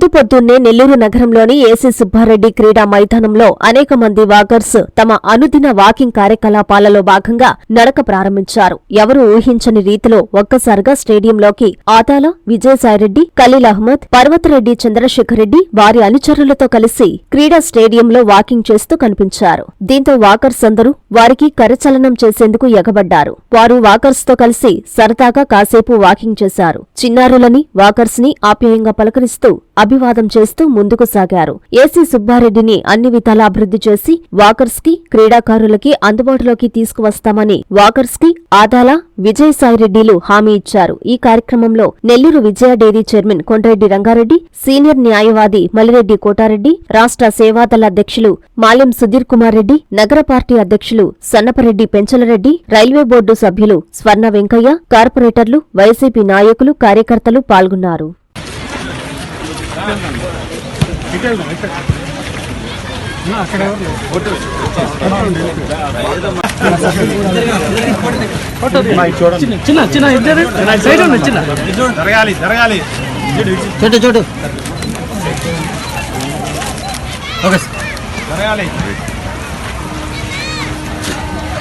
పొద్దు పొద్దున్నే నెల్లూరు నగరంలోని ఏసీ సుబ్బారెడ్డి క్రీడా మైదానంలో అనేక మంది వాకర్స్ తమ అనుదిన వాకింగ్ కార్యకలాపాలలో భాగంగా నడక ప్రారంభించారు. ఎవరు ఊహించని రీతిలో ఒక్కసారిగా స్టేడియంలోకి ఆతాల విజయసాయిరెడ్డి ఖలీల్ అహ్మద్ పర్వతరెడ్డి చంద్రశేఖర్ రెడ్డి వారి అనుచరులతో కలిసి క్రీడా స్టేడియంలో వాకింగ్ చేస్తూ కనిపించారు. దీంతో వాకర్స్ అందరూ వారికి కరచలనం చేసేందుకు ఎగబడ్డారు. వారు వాకర్స్తో కలిసి సరదాగా కాసేపు వాకింగ్ చేశారు. చిన్నారులని వాకర్స్ని ఆప్యాయంగా పలకరిస్తూ అభివాదం చేస్తూ ముందుకు సాగారు. ఏసీ సుబ్బారెడ్డిని అన్ని విధాలా అభివృద్ధి చేసి వాకర్స్కి క్రీడాకారులకి అందుబాటులోకి తీసుకువస్తామని వాకర్స్కి ఆదాల విజయసాయిరెడ్డిలు హామీ ఇచ్చారు. ఈ కార్యక్రమంలో Nellore Vijaya dairy chairman Kondareddy Rangareddy senior న్యాయవాది మలిరెడ్డి కోటారెడ్డి రాష్ట్ర సేవాదళ అధ్యక్షులు మాలెం సుధీర్ కుమార్ రెడ్డి నగర పార్టీ అధ్యక్షులు సన్నపరెడ్డి పెంచలరెడ్డి రైల్వే బోర్డు సభ్యులు స్వర్ణ వెంకయ్య కార్పొరేటర్లు వైసీపీ నాయకులు కార్యకర్తలు పాల్గొన్నారు. చిన్న చిన్న ఇద్దరు సైడ్ ఉన్న చిన్న జరగాలి జరగాలి. చోటు చోటు. Okay sir.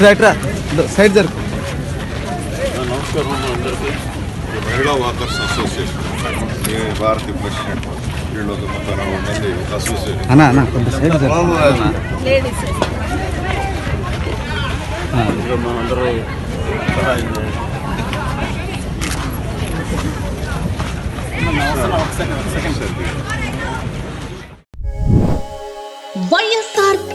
రా సైడ్ జరుపు నమస్కారం అందరికీ. మహిళా వాకర్స్ అసోసియేషన్ నేను భారతీయ ప్రెసిడెంట్ వీళ్ళు ఒక మొత్తం నలభై మంది అసోసియేషన్. అన్నా అన్న కొంత సైడ్ జరుపు మనందరూ సహాయం చేయాలి. వైఎస్ఆర్